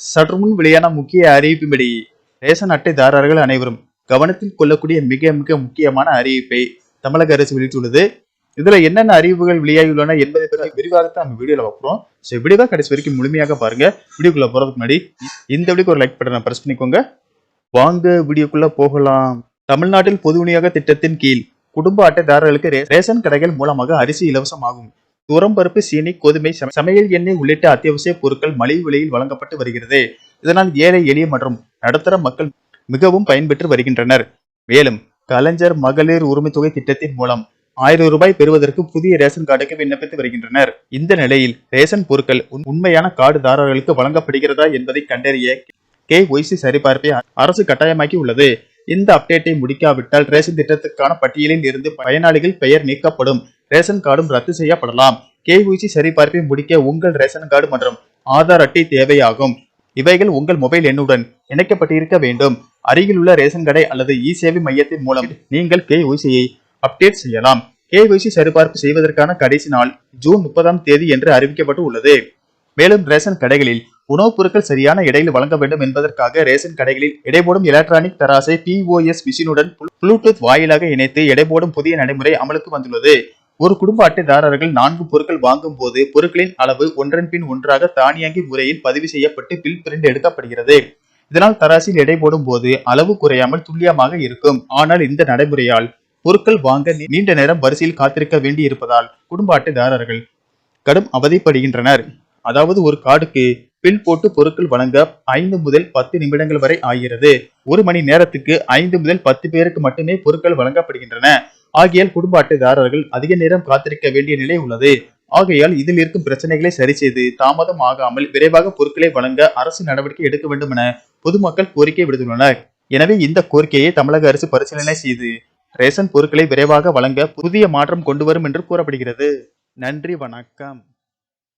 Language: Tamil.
சற்று முன் வெளியான முக்கிய அறிவிப்பின்படி ரேஷன் அட்டைதாரர்கள் அனைவரும் கவனத்தில் கொள்ளக்கூடிய மிக மிக முக்கியமான அறிவிப்பை தமிழக அரசு வெளியிட்டுள்ளது. இதுல என்னென்ன அறிவிப்புகள் வெளியாகியுள்ளன என்பதை பற்றி விரிவாகத்தான் நம்ம வீடியோல பார்க்குறோம். ஸோ வீடியோ கடைசி வரைக்கும் முழுமையாக பாருங்க. வீடியோக்குள்ள போறதுக்கு முன்னாடி இந்த வீடியோக்கு ஒரு லைக் பட்டனை பிரஸ் பண்ணிக்கோங்க. வாங்க வீடியோக்குள்ள போகலாம். தமிழ்நாட்டில் பொது விநியோக திட்டத்தின் கீழ் குடும்ப அட்டைதாரர்களுக்கு ரேஷன் கடைகள் மூலமாக அரிசி இலவசமாகும். துவரம்பருப்பு சீனி கோதுமை சமையல் எண்ணெய் உள்ளிட்ட அத்தியாவசிய பொருட்கள் மலிவு விலையில் வழங்கப்பட்டு வருகிறது. இதனால் ஏழை எளிய மற்றும் நடுத்தர மக்கள் மிகவும் பயன்பெற்று வருகின்றனர். மேலும் கலைஞர் மகளிர் உரிமை தொகை திட்டத்தின் மூலம் ஆயிரம் ரூபாய் பெறுவதற்கு புதிய ரேஷன் கார்டுக்கு விண்ணப்பித்து வருகின்றனர். இந்த நிலையில் ரேஷன் பொருட்கள் உண்- உண்மையான கார்டுதாரர்களுக்கு வழங்கப்படுகிறதா என்பதை கண்டறிய கே. ஒய்சி சரிபார்ப்பை அரசு கட்டாயமாக்கி உள்ளது இந்த அப்டேட்டை முடிக்காவிட்டால் ரேஷன் திட்டத்துக்கான பட்டியலில் இருந்து பயனாளிகள் பெயர் நீக்கப்படும். ரேஷன் கார்டும் ரத்து செய்யப்படலாம். கேஒய்சி சரிபார்ப்பை முடிக்க உங்கள் ரேஷன் கார்டு மற்றும் ஆதார் அட்டை தேவையாகும். இவைகள் உங்கள் மொபைல் எண்ணுடன் இணைக்கப்பட்டிருக்க வேண்டும். அருகில் உள்ள ரேஷன் கடை அல்லது இ சேவை மையத்தின் மூலம் நீங்கள் கேஒய்சியை அப்டேட் செய்யலாம். கேஒய்சி சரிபார்ப்பு செய்வதற்கான கடைசி நாள் ஜூன் முப்பதாம் தேதி என்று அறிவிக்கப்பட்டு உள்ளது. மேலும் ரேஷன் கடைகளில் உணவுப் பொருட்கள் சரியான இடையில் வழங்க வேண்டும் என்பதற்காக ரேஷன் கடைகளில் எடைபோடும் எலக்ட்ரானிக் தராசை பிஓஎஸ் மிஷினுடன் ப்ளூடூத் வாயிலாக இணைத்து எடைபோடும் புதிய நடைமுறை அமலுக்கு வந்துள்ளது. ஒரு குடும்ப அட்டைதாரர்கள் நான்கு பொருட்கள் வாங்கும் போது பொருட்களின் அளவு ஒன்றன் பின் ஒன்றாக தானியங்கி முறையில் பதிவு செய்யப்பட்டு பில் பிரிண்ட் எடுக்கப்படுகிறது. இதனால் தராசில் எடை போடும் போது அளவு குறையாமல் துல்லியமாக இருக்கும். ஆனால் இந்த நடைமுறையால் பொருட்கள் வாங்க நீண்ட நேரம் வரிசையில் காத்திருக்க வேண்டி இருப்பதால் குடும்ப அட்டைதாரர்கள் கடும் அவதிப்படுகின்றனர். அதாவது ஒரு கார்டுக்கு பில் போட்டு பொருட்கள் வழங்க ஐந்து முதல் பத்து நிமிடங்கள் வரை ஆகிறது. ஒரு மணி நேரத்துக்கு ஐந்து முதல் பத்து பேருக்கு மட்டுமே பொருட்கள் வழங்கப்படுகின்றன. ஆகையால் குடும்ப அட்டைதாரர்கள் அதிக நேரம் காத்திருக்க வேண்டிய நிலை உள்ளது. ஆகையால் இதில் இருக்கும் பிரச்சனைகளை சரி செய்து தாமதம் ஆகாமல் விரைவாக பொருட்களை வழங்க அரசு நடவடிக்கை எடுக்க வேண்டும் என பொதுமக்கள் கோரிக்கை விடுத்துள்ளனர். எனவே இந்த கோரிக்கையை தமிழக அரசு பரிசீலனை செய்து ரேஷன் பொருட்களை விரைவாக வழங்க புதிய மாற்றம் கொண்டு வரும் என்று கூறப்படுகிறது. நன்றி வணக்கம்.